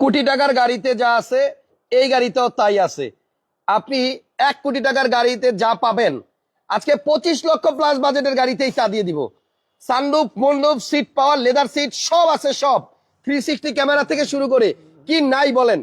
কোটি টাকার গাড়িতে যা আছে, এই গাড়িতেও তাই আছে। আপনি এক কোটি টাকার গাড়িতে যা পাবেন, আজকে পঁচিশ লক্ষ প্লাস বাজেটের গাড়িতেই তা দিয়ে দিব। সানরুফ মন্ডপ সিট পাওয়ার লেদার সিট সব আছে, সব। থ্রি সিক্সটি ক্যামেরা থেকে শুরু করে কি নাই বলেন,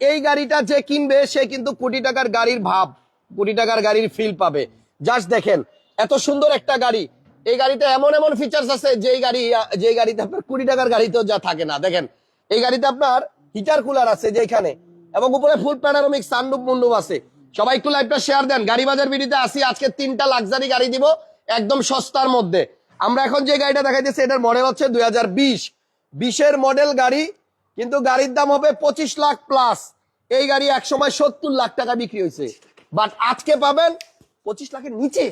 এই গাড়িটা যে কিনবে, সে কিন্তু কোটি টাকার গাড়ির ভাব, কোটি টাকার গাড়ির ফিল পাবে। জাস্ট দেখেন, এত সুন্দর একটা গাড়ি, এই গাড়িতে এমন এমন ফিচার্স আছে, যেই গাড়ি যে গাড়িতে আপনার কোটি টাকার গাড়িতেও যা থাকে না। দেখেন, এই গাড়িতে আপনার হিটার কুলার আছে যেখানে। এবং উপরে ফুল প্যানারোমিক সানরুফ মুন্ডুপ আছে। সবাই একটু লাইভটা শেয়ার দেন। গাড়ি বাজার বিডিতে আসি আজকে তিনটা লাক্সারি গাড়ি দিব একদম সস্তার মধ্যে। আমরা এখন যে গাড়িটা দেখাইতেছি এটার মডেল হচ্ছে দুই হাজার বিশ। বিশের মডেল গাড়ি কিন্তু গাড়ির দাম হবে পঁচিশ লাখ প্লাস এই গাড়ি এক সময় সত্তর লাখ টাকা বিক্রি হয়েছে। বাট আজকে পাবেন পঁচিশ লাখের নিচে।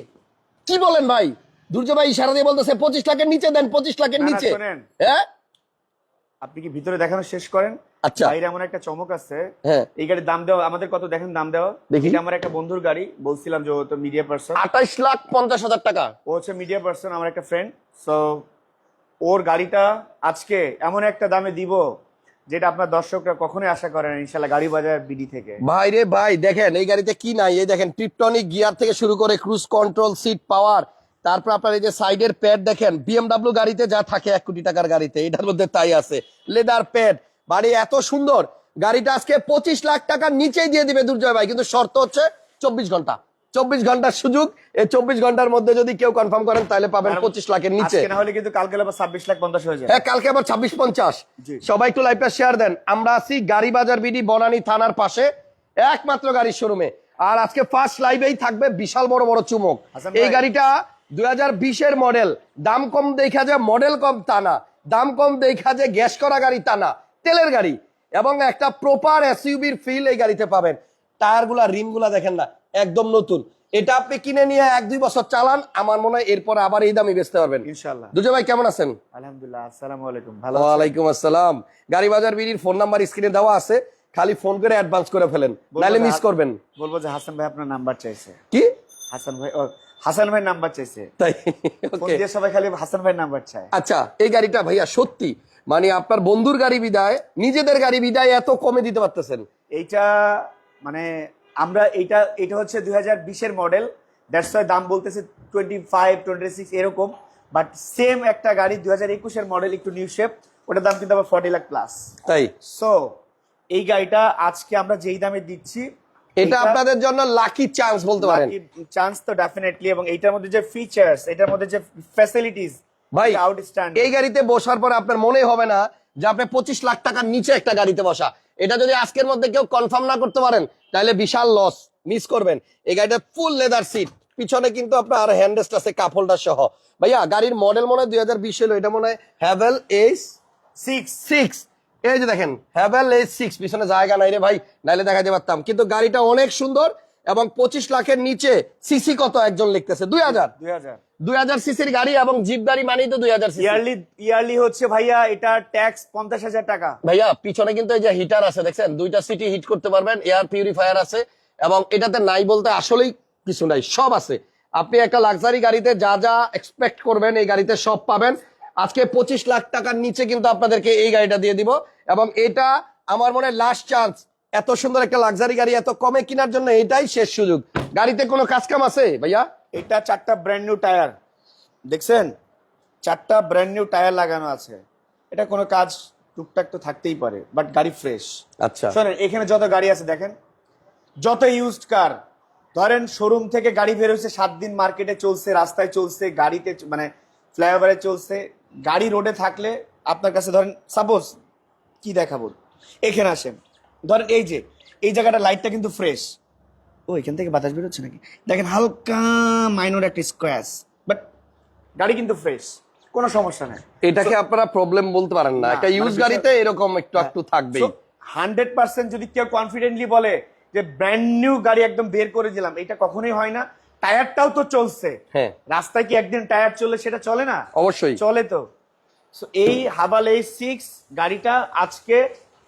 কি বলেন ভাই? দুর্য ভাই ইশারা দিয়ে বলতেছে পঁচিশ লাখের নিচে দেন পঁচিশ লাখের নিচে। হ্যাঁ? আপনি কি ভিতরে দেখানো শেষ করেন? আচ্ছা। বাইরে এমন একটা চমক আছে। হ্যাঁ। এই গাড়ির দাম দেওয়া আমাদের কত? দেখেন দাম দেওয়া। দেখি। আমার একটা বন্ধুর গাড়ি বলছিলাম যে ও তো মিডিয়া পার্সন আঠাইশ লাখ পঞ্চাশ হাজার টাকা। ও হচ্ছে মিডিয়া পার্সন আমার একটা ফ্রেন্ড সো ওর গাড়িটা আজকে এমন একটা দামে দিব যেটা আপনার দর্শকরা কখনোই আশা করেন ইনশাল্লাহ গাড়ি বাজার বিডি থেকে। ভাই রে ভাই দেখেন এই গাড়িতে কি নাই? এই দেখেন টিপটনিক গিয়ার থেকে শুরু করে ক্রুজ কন্ট্রোল সিট পাওয়ার তারপর আপনার এই যে সাইডের প্যাড দেখেন বিএমডাব্লিউ গাড়িতে যা থাকে এক কোটি টাকার গাড়িতে এটার মধ্যে তাই আছে। লেদার প্যাড বাড়ি এত সুন্দর গাড়িটা আজকে পঁচিশ লাখ টাকার নিচেই দিয়ে দিবে দুর্জয় ভাই কিন্তু শর্ত হচ্ছে চব্বিশ ঘণ্টা। চব্বিশ ঘণ্টার সুযোগ এই চব্বিশ ঘণ্টার মধ্যে যদি কেউ কনফার্ম করেন তাহলে পাবেন পঁচিশ লাখের নিচে। হলে কিন্তু কালকে আবার ছাব্বিশ লাখ পঞ্চাশ হয়ে যায় হ্যাঁ কালকে আবার ছাব্বিশ পঞ্চাশ। সবাই একটু লাইভটা শেয়ার দেন। আমরা আছি গাড়ি বাজার বিডি বনানী থানার পাশে একমাত্র গাড়ির শোরুমে আর আজকে ফার্স্ট লাইভেই থাকবে বিশাল বড় বড় চুমক। এই গাড়িটা দুই হাজার বিশের মডেল দাম কম দেখা যায় মডেল কম তা না। দাম কম দেখা যায় গ্যাস করা গাড়ি তা না। তেলের গাড়ি এবং একটা প্রপার এসইউবির ফিল এই গাড়িতে পাবেন। টায়ারগুলা রিমগুলা দেখেন না একদম নতুন। এটা আপনি কিনে নিয়ে এক দুই বছর চালান আমার মনে হয় এরপর আবার এই দামই বেচতে পারবেন। ইনশাল্লাহ দুজয় ভাই কেমন আছেন? আলহামদুলিল্লাহ আসসালামু আলাইকুম। ভালো আছেন? ওয়ালাইকুম আসসালাম। গাড়ি বাজার বিড়ির ফোন নাম্বার স্ক্রিনে দেওয়া আছে খালি ফোন করে অ্যাডভান্স করে ফেলেন নাহলে মিস করবেন। বলব যে হাসান ভাই আপনার নাম্বার চাইছে। কি? হাসান ভাই হাসান ভাই নাম্বার চাইছে। তাই? দিয়ে সবাই খালি হাসান ভাই নাম্বার চায়। আচ্ছা এই গাড়িটা ভাইয়া সত্যি মানে আপনার বন্ধুর গাড়ি বিদায় নিজেদের গাড়ি বিদায় এত কমে দিতে পারতেছেন। এইটা মানে আমরা এইটা এটা হচ্ছে দুই হাজার বিশের মডেল দ্যাটস ওয়াই দাম বলতেছে টোয়েন্টি ফাইভ টোয়েন্টি সিক্স এরকম। বাট সেম একটা গাড়ি দুই হাজার একুশের মডেল একটু নিউ শেপ ওটার দাম কিন্তু আবার ফর্টি লাখ প্লাস তাই? সো এই গাড়িটা আজকে আমরা যেই দামে দিচ্ছি এটা আপনাদের জন্য লাকি চান্স বলতে পারেন। চান্স তো ডেফিনেটলি এবং এইটার মধ্যে যে ফিচার্স এটার মধ্যে যে ফ্যাসিলিটিস ভাই আউটস্ট্যান্ডিং এই গাড়িতে বসার পরে আপনার মনে হবে না যে আপনি পঁচিশ লাখ টাকার নিচে একটা গাড়িতে বসা। এটা যদি আজকের মধ্যে কেউ কনফার্ম না করতে পারেন তাহলে বিশাল লস মিস করবেন। এই গাড়িটা ফুল লেদার সিট পিছনে কিন্তু আপনার হ্যান্ডেস্ট আছে কাপ হোল্ডার সহ। ভাইয়া গাড়ির মডেল মনে হয় দুই হাজার বিশ এটা মনে হয় হ্যাভেল এইচ সিক্স সিক্স এই যে দেখেন হ্যাভেল এইচ সিক্স পিছনে জায়গা নাই রে ভাই নাইলে দেখাতে পারতাম। কিন্তু গাড়িটা অনেক সুন্দর এবং পঁচিশ লাখের নিচে সিসি কত একজন লিখতেছে? দুই হাজার। দুই হাজার। দুই হাজার সিসির গাড়ি এবং জিপ গাড়ি মানেই তো দুই হাজার ইয়ারলি ইয়ারলি হচ্ছে ভাইয়া এটা ট্যাক্স পঞ্চাশ হাজার টাকা। ভাইয়া পিছনে কিন্তু এই যে হিটার আছে দেখছেন? দুইটা সিটি হিট করতে পারবেন এয়ার পিউরিফায়ার আছে এবং এটাতে নাই বলতে আসলেই কিছু নাই সব আছে। আপনি একটা লাক্সারি গাড়িতে যা যা এক্সপেক্ট করবেন এই গাড়িতে সব পাবেন। আজকে পঁচিশ লাখ টাকার নিচে কিন্তু আপনাদেরকে এই গাড়িটা দিয়ে দিব এবং এটা আমার মনে লাস্ট চান্স এত সুন্দর একটা লাক্সারি গাড়ি এত কমে কেনার জন্য এটাই শেষ সুযোগ। গাড়িতে কোনো কাজ কাম আছে ভাইয়া? এটা চারটা ব্র্যান্ড নিউ টায়ার দেখছেন? চারটা ব্র্যান্ড নিউ টায়ার লাগানো আছে। এটা কোনো কাজ টুকটাক তো থাকতেই পারে বাট গাড়ি ফ্রেশ আচ্ছা। শোনেন এখানে যত গাড়ি আছে দেখেন যত ইউজড কার ধরেন শোরুম থেকে গাড়ি বের হয়েছে সাত দিন মার্কেটে চলছে রাস্তায় চলছে গাড়িতে মানে ফ্লাইওভারে চলছে। গাড়ি রোডে থাকলে আপনার কাছে ধরেন সাপোজ কি দেখাবো? এখানে আসেন। ধরেন এই যে এই জায়গাটা লাইটটা কিন্তু ফ্রেশ ও এখান থেকে বাতাস বেরোচ্ছে নাকি? দেখেন হালকা মাইনর একটা স্ক্র্যাচ বাট গাড়ি কিন্তু ফ্রেশ কোনো সমস্যা নেই। এটাকে আপনারা প্রবলেম বলতে পারেন না। একটা মানে ইউজ গাড়িতে এরকম একটু একটু থাকবেই। হান্ড্রেড পার্সেন্ট যদি কেউ কনফিডেন্টলি বলে যে ব্র্যান্ড নিউ গাড়ি একদম বের করে দিলাম এটা কখনোই হয় না। টায়ারটাও তো চলছে। হ্যাঁ। রাস্তায় কি একদিন টায়ার চললে সেটা চলে না? অবশ্যই। চলে তো। এই হাবাল এই সিক্স গাড়িটা আজকে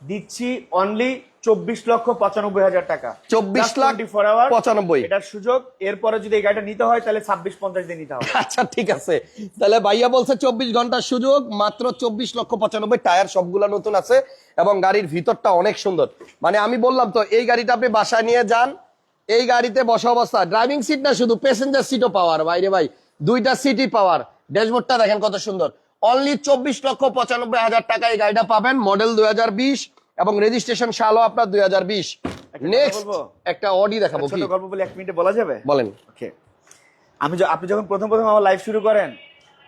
দিচ্ছি অনলি চব্বিশ লক্ষ পঁচানব্বই হাজার টাকা। 24 লাখ ফোর আওয়ার 95 এটার সুযোগ। এরপরে যদি এই গাড়িটা নিতে হয় তাহলে ছাব্বিশ পঞ্চাশ দিয়ে নিতে হবে। আচ্ছা ঠিক আছে। তাহলে ভাইয়া বলছে চব্বিশ ঘণ্টার সুযোগ মাত্র চব্বিশ লক্ষ পঁচানব্বই। টায়ার সবগুলা নতুন আছে এবং গাড়ির ভিতরটা অনেক সুন্দর। মানে আমি বললাম তো এই গাড়িটা আপনি বাসায় নিয়ে যান। এই গাড়িতে বসা অবস্থা। ড্রাইভিং সিট না শুধু প্যাসেঞ্জার সিটও পাওয়ার। বাইরে ভাই দুইটা সিটই পাওয়ার। ড্যাশবোর্ডটা দেখেন কত সুন্দর। অনলি চব্বিশ লক্ষ পঁচানব্বই হাজার টাকা এই গাড়িটা পাবেন মডেল দুই হাজার বিশ এবং রেজিস্ট্রেশন সালও আপনার দুই হাজার বিশ। নেক্সট একটা অডি দেখাবো কি? গল্প বলে এক মিনিটে বলা যাবে? বলেন। ওকে আমি আপনি যখন প্রথম প্রথম আমার লাইভ শুরু করেন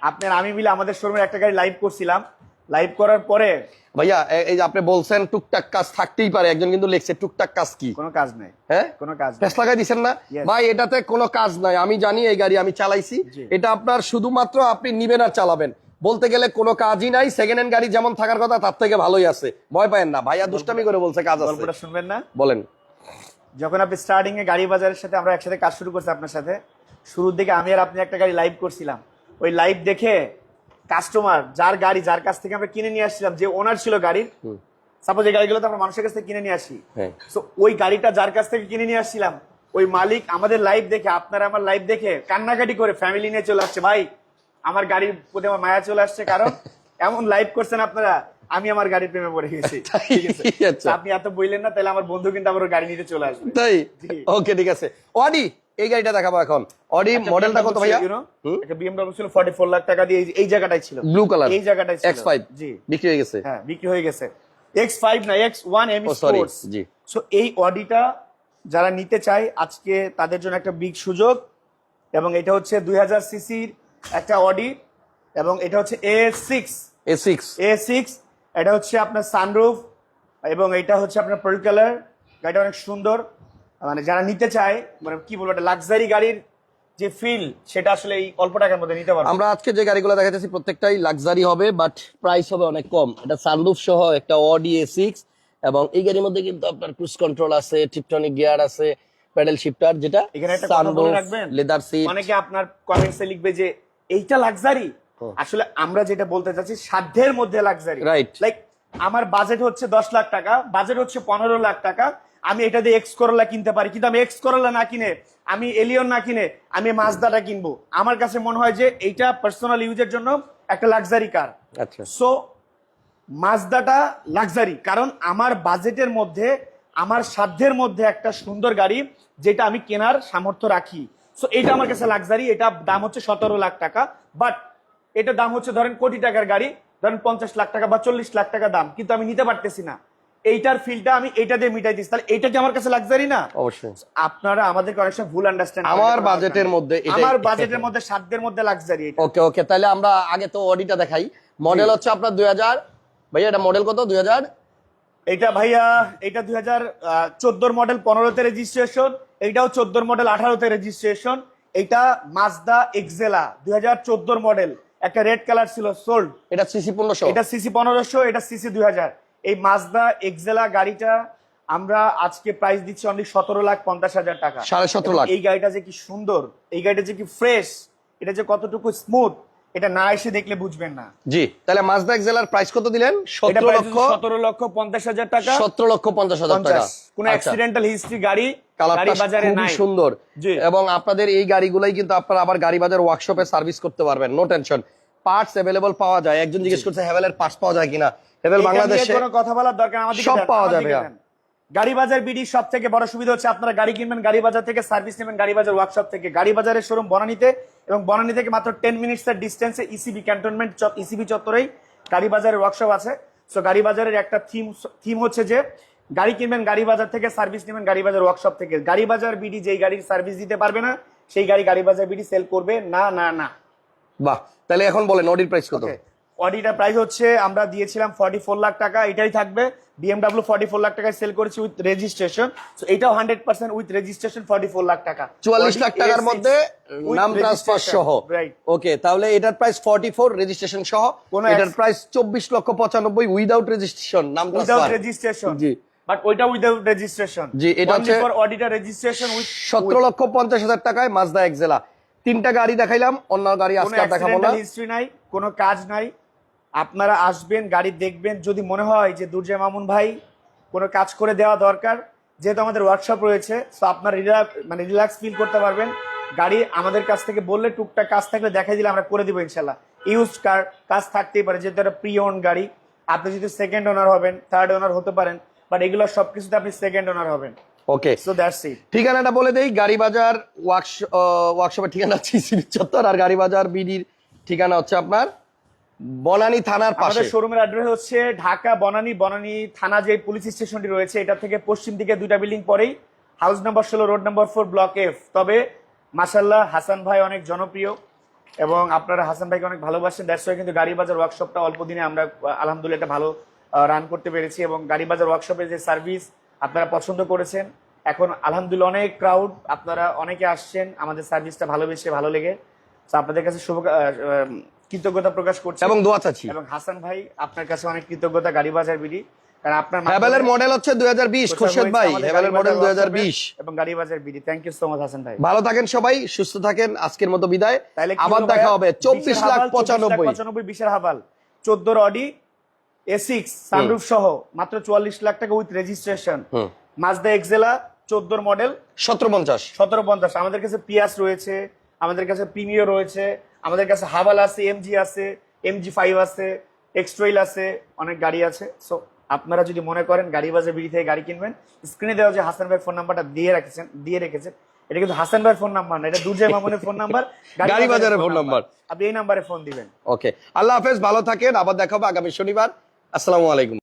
আপনার আমি মিলে আমাদের শোরুমে একটা গাড়ি লাইভ করছিলাম। লাইভ করার পরে ভাইয়া এই যে আপনি বলছেন টুকটাক কাজ থাকতেই পারে একজন কিন্তু লিখছে টুকটাক কাজ কি? কোনো কাজ নাই। হ্যাঁ? কোনো কাজ নাই। ফেস লাগাই দিচ্ছেন না? ভাই এটাতে কোনো কাজ নাই। আমি জানি এই গাড়ি আমি চালাইছি। এটা আপনার শুধুমাত্র আপনি নিবেন আর চালাবেন। বলতে গেলে কোনো কাজই নাই সেকেন্ড হ্যান্ড গাড়ি যেমন থাকার কথা তার থেকে ভালোই আছে। ভয় পায়েন না ভাইয়া দুষ্টামি করে বলছে কাজ আছে। গল্পটা শুনবেন না? বলেন। যখন আপনি স্টার্টিং এ গাড়ি বাজারের সাথে আমরা একসাথে কাজ শুরু করছি আপনার সাথে শুরুর দিকে আমি আর আপনি একটা গাড়ি লাইভ করছিলাম। ওই লাইভ দেখে কাস্টমার যার গাড়ি যার কাছ থেকে আমরা কিনে নিয়ে আসছিলাম যে ওনার ছিল গাড়ির সাপোজ এই গাড়িগুলো তো আমরা মানুষের কাছ থেকে কিনে নিয়ে আসি। হ্যাঁ। তো ওই গাড়িটা যার কাছ থেকে কিনে নিয়ে আসছিলাম ওই মালিক আমাদের লাইভ দেখে আপনার আমার লাইভ দেখে কান্নাকাটি করে ফ্যামিলি নিয়ে চলে আসছে ভাই আমার গাড়ির প্রতি আমার মায়া চলে আসছে কারণ এমন লাইভ করছেন আপনারা আমি আমার গাড়ির প্রেমে পড়ে গেছি। ঠিক আছে? আচ্ছা। আপনি এত বললেন না তাহলে আমার বন্ধু কিন্তু আবার গাড়ি নিতে চলে আসবে। তাই? ওকে ঠিক আছে। অডি এই গাড়িটা দেখাবো এখন। অডি মডেলটা কত ভাইয়া? একটা বিএমডব্লিউ ছিল 44 লাখ টাকা দিয়ে এই- জায়গাটাই ছিল। ব্লু কালার এই জায়গাটাই ছিল। X five G. বিক্রি হয়ে গেছে? হ্যাঁ বিক্রি হয়ে গেছে। X5 না X1 M O sports G. So এই অডিটা যারা নিতে চায় আজকে তাদের জন্য একটা বিগ সুযোগ এবং এটা হচ্ছে দুই হাজার সিসির একটা অডি এবং এটা হচ্ছে A six A six A six এটা হচ্ছে আপনার সানরুফ এবং এটা হচ্ছে আপনার পার্ল কালার গাড়িটা অনেক সুন্দর। মানে যারা নিতে চায় মানে কি বলব একটা লাক্সারি গাড়ির যে ফিল সেটা আসলে এই অল্প টাকার মধ্যে নিতে পারবে। আমরা আজকে যে গাড়িগুলো দেখাচ্ছি প্রত্যেকটাই লাক্সারি হবে বাট প্রাইস হবে অনেক কম। এটা সানরুফ সহ একটা অডি এ সিক্স এবং এই গাড়ির মধ্যে কিন্তু আপনার ক্রুজ কন্ট্রোল আছে টিপটনিক গিয়ার আছে প্যাডেল শিফটার যেটা এখানে একটা কথা বলে রাখবেন। লেদার সিট অনেকে আপনার কমেন্টসে লিখবে যে এইটা লাক্সারি আসলে আমরা যেটা বলতে চাচ্ছি সাধ্যের মধ্যে লাক্সারি রাইট লাইক আমার বাজেট হচ্ছে দশ লাখ টাকা বাজেট হচ্ছে পনেরো লাখ টাকা। আমি এটা দিয়ে এক্স করোলা কিনতে পারি কিন্তু আমি এক্স করোলা না কিনে আমি এলিয়ন না কিনে আমি মাজদাটা কিনবো। আমার কাছে মনে হয় যে এইটা পার্সোনাল ইউজের জন্য একটা লাক্সারি কার আচ্ছা। সো মাজদাটা লাক্সারি কারণ আমার বাজেটের মধ্যে আমার সাধ্যের মধ্যে একটা সুন্দর গাড়ি যেটা আমি কেনার সামর্থ্য রাখি। সো এটা আমার কাছে লাক্সারি এটা দাম হচ্ছে সতেরো লাখ টাকা বাট এটা দাম হচ্ছে ধরেন কোটি টাকার গাড়ি ধরেন পঞ্চাশ লাখ টাকা বা চল্লিশ লাখ টাকা দাম কিন্তু আমি নিতে পারতেছি না। এইটার ফিলটা আমি এটা দিয়ে মিটাই দিচ্ছি তাহলে এইটা কি আমার কাছে লাক্সারি না? অবশ্যই। আপনারা আমাদেরকে অনেক সময় ভুল আন্ডারস্ট্যান্ড আমার বাজেটের মধ্যে। আমার বাজেটের মধ্যে সাধ্যের মধ্যে লাক্সারি এটা। ওকে ওকে তাহলে আমরা আগে তো অডিটা দেখাই। মডেল হচ্ছে আপনার দুই হাজার। ভাইয়া এটা মডেল কত? দুই হাজার? এটা ভাইয়া এটা দুই হাজার চোদ্দোর মডেল পনেরোতে রেজিস্ট্রেশন এইটাও চোদ্দোর মডেল আঠারোতে রেজিস্ট্রেশন এটা মাজদা এক্সেলা দুই হাজার চোদ্দোর মডেল একটা রেড কালার ছিল সোল্ড এটা সিসি পনেরোশো। এটা সিসি পনেরোশো এটা সিসি দুই হাজার। এই মাজদা এক্সেলা গাড়িটা আমরা আজকে প্রাইস দিচ্ছি অনলি সতেরো লাখ পঞ্চাশ হাজার টাকা। সাড়ে সতেরো লাখ। এই গাড়িটা যে কি সুন্দর এই গাড়িটা যে কি ফ্রেশ এটা যে কতটুকু স্মুথ এটা না এসে দেখলে বুঝবেন না। জি তাহলে মাজদা এক্সেলার প্রাইস কত দিলেন? সতেরো লক্ষ সতেরো লক্ষ পঞ্চাশ হাজার টাকা। সতেরো লক্ষ পঞ্চাশ হাজার টাকা। কোন। অ্যাক্সিডেন্টাল হিস্ট্রি গাড়ি খুবই সুন্দর। এবং আপনাদের এই গাড়িগুলাই কিন্তু আপনারা আবার গাড়ি বাজার ওয়ার্কশপে সার্ভিস করতে পারবেন। নো টেনশন পার্টস অ্যাভেলেবল পাওয়া যায়। একজন জিজ্ঞেস করছে হেভেলের পার্টস পাওয়া যায় কিনা? হেভেল বাংলাদেশে কোনো কথা বলার দরকার আমাদের সব পাওয়া যাবে। গাড়ি বাজার বিডি সব থেকে বড় সুবিধা হচ্ছে আপনারা গাড়ি কিনবেন গাড়ি বাজার থেকে সার্ভিস নেবেন গাড়ি বাজার ওয়ার্কশপ থেকে। গাড়ি বাজারের শোরুম বনানীতে এবং বনানী থেকে মাত্র টেন মিনিটস এর ডিস্টেন্সে ইসিবি ক্যান্টনমেন্ট ইসিবি চত্বরেই গাড়ি বাজারের ওয়ার্কশপ আছে। সো গাড়ি বাজারের একটা থিম থিম হচ্ছে যে গাড়ি কিনবেন গাড়ি বাজার থেকে সার্ভিস নেবেন গাড়ি বাজার ওয়ার্কশপ থেকে। গাড়ি বাজার বিডি যেই গাড়ির সার্ভিস দিতে পারবে না সেই গাড়ি গাড়ি বাজার বিডি সেল করবে। না না না। বাহ তাহলে এখন বলেন অডির প্রাইস কত? অডিটা প্রাইস হচ্ছে আমরা দিয়েছিলাম ফর্টি ফোর লাখ টাকা এটাই থাকবে। বিএমডাব্লিউ ফর্টি ফোর লাখ টাকায় সেল করেছি উইথ রেজিস্ট্রেশন এটাও hundred percent with registration forty four lakh টাকা। চুয়াল্লিশ লাখ টাকার মধ্যে নাম ট্রান্সফার সহ। ওকে তাহলে এটার প্রাইস ফর্টি ফোর রেজিস্ট্রেশন সহ। কোনো এটার প্রাইস চব্বিশ লক্ষ পঁচানব্বই উইদাউট রেজিস্ট্রেশন নাম উইদাউট রেজিস্ট্রেশন জি। বাট ওইটা উইদাউট রেজিস্ট্রেশন জি, এটা হচ্ছে- ফর অডিটা রেজিস্ট্রেশন উইথ সতেরো লক্ষ পঞ্চাশ হাজার টাকায় মাজদা এক্সেলা তিনটা গাড়ি দেখাইলাম অন্য গাড়ি কোনো আজকে দেখাবো না। হিস্ট্রি নাই কোনো কাজ নাই। আপনারা আসবেন গাড়ি দেখবেন। যদি মনে হয় যে দুর্জয় মামুন ভাই কোনো কাজ করে দেওয়া দরকার যেহেতু আমাদের ওয়ার্কশপ রয়েছে তো আপনার রিল্যাক্স মানে রিল্যাক্স ফিল করতে পারবেন। গাড়ি আমাদের কাছ থেকে বললে টুকটাক কাজ থাকলে দেখাই দিলে আমরা করে দিব ইনশাল্লাহ। ইউজ কার কাজ থাকতেই পারে যেহেতু একটা প্রি ওন গাড়ি। আপনি যদি সেকেন্ড ওনার হবেন থার্ড ওনার হতে পারেন বাট এগুলো সব কিছুতে আপনি সেকেন্ড ওনার হবেন। ওকে সো দ্যাটস ইট ঠিকানাটা বলে দেই গাড়ি বাজার ওয়ার্কশপের ঠিকানা হচ্ছে চত্বর আর গাড়ি বাজার বিডির ঠিকানা হচ্ছে আপনার বনানী থানার পাশে। শোরুমের অ্যাড্রেস হচ্ছে ঢাকা বনানী বনানী থানা যে পুলিশ স্টেশনটি রয়েছে এটা থেকে পশ্চিম দিকে দুইটা বিল্ডিং পরেই হাউস নাম্বার ষোলো road number four block F তবে মাসাল্লাহ হাসান ভাই অনেক জনপ্রিয় এবং আপনারা হাসান ভাইকে অনেক ভালোবাসেন দ্যাটস ওয়াই কিন্তু গাড়ি বাজার ওয়ার্কশপটা অল্প দিনে আমরা আলহামদুলিল্লাহ একটা ভালো রান করতে পেরেছি এবং গাড়ি বাজার ওয়ার্কশপের যে সার্ভিস আপনারা পছন্দ করেছেন এখন আলহামদুলিল্লাহ অনেক ক্রাউড আপনারা অনেকে আসছেন আমাদের সার্ভিসটা ভালোবেসে ভালো লেগে। তো আপনাদের কাছে শুভ কৃতজ্ঞতা প্রকাশ করছি। এবং দোয়া চাচ্ছি। এবং হাসান ভাই আপনার কাছে অনেক কৃতজ্ঞতা গাড়ি বাজার বিডি। কারণ আপনার হ্যাভেলের মডেল হচ্ছে দুই হাজার বিশ প্রচার খুরশেদ ভাই আমাদের হ্যাভেলের মডেল বাজার দুই হাজার workshop-এ বিশ। এবং গাড়ি বাজার BD. Thank you so much Hasan ভাই। ভালো থাকেন সবাই সুস্থ থাকেন আজকের মতো বিদায়। আবার দেখা হবে চব্বিশ 20 লাখ হাবাল, 24 পঁচানব্বই। পঁচানব্বই বিশের হাবাল। চোদ্দোর অডি এ সিক্স সানরুফ সহ মাত্র চুয়াল্লিশ লাখ টাকা with registration. Mazda Axela model সতেরো পঞ্চাশ। সতেরো পঞ্চাশ। আমাদের কাছে পিয়াস রয়েছে আমাদের কাছে প্রিমিও রয়েছে আমাদের কাছে হাভাল আছে এমজি আছে এমজি ফাইভ আছে এক্সট্রেল আছে অনেক গাড়ি আছে। সো আপনারা যদি মনে করেন গাড়ি বাজার বিড়ি থেকে গাড়ি কিনবেন স্ক্রিনে দেওয়া যে হাসান ভাই ফোন নাম্বারটা দিয়ে রেখেছেন দিয়ে রেখেছেন এটা কিন্তু হাসান ভাই ফোন নাম্বার না এটা দুর্জয় মামুনের ফোন নাম্বার গাড়ি বাজারের ফোন number। আপনি এই নাম্বারে ফোন দিবেন। ওকে আল্লাহ হাফেজ ভালো থাকেন আবার দেখা হবে আগামী শনিবার। আসসালামু আলাইকুম।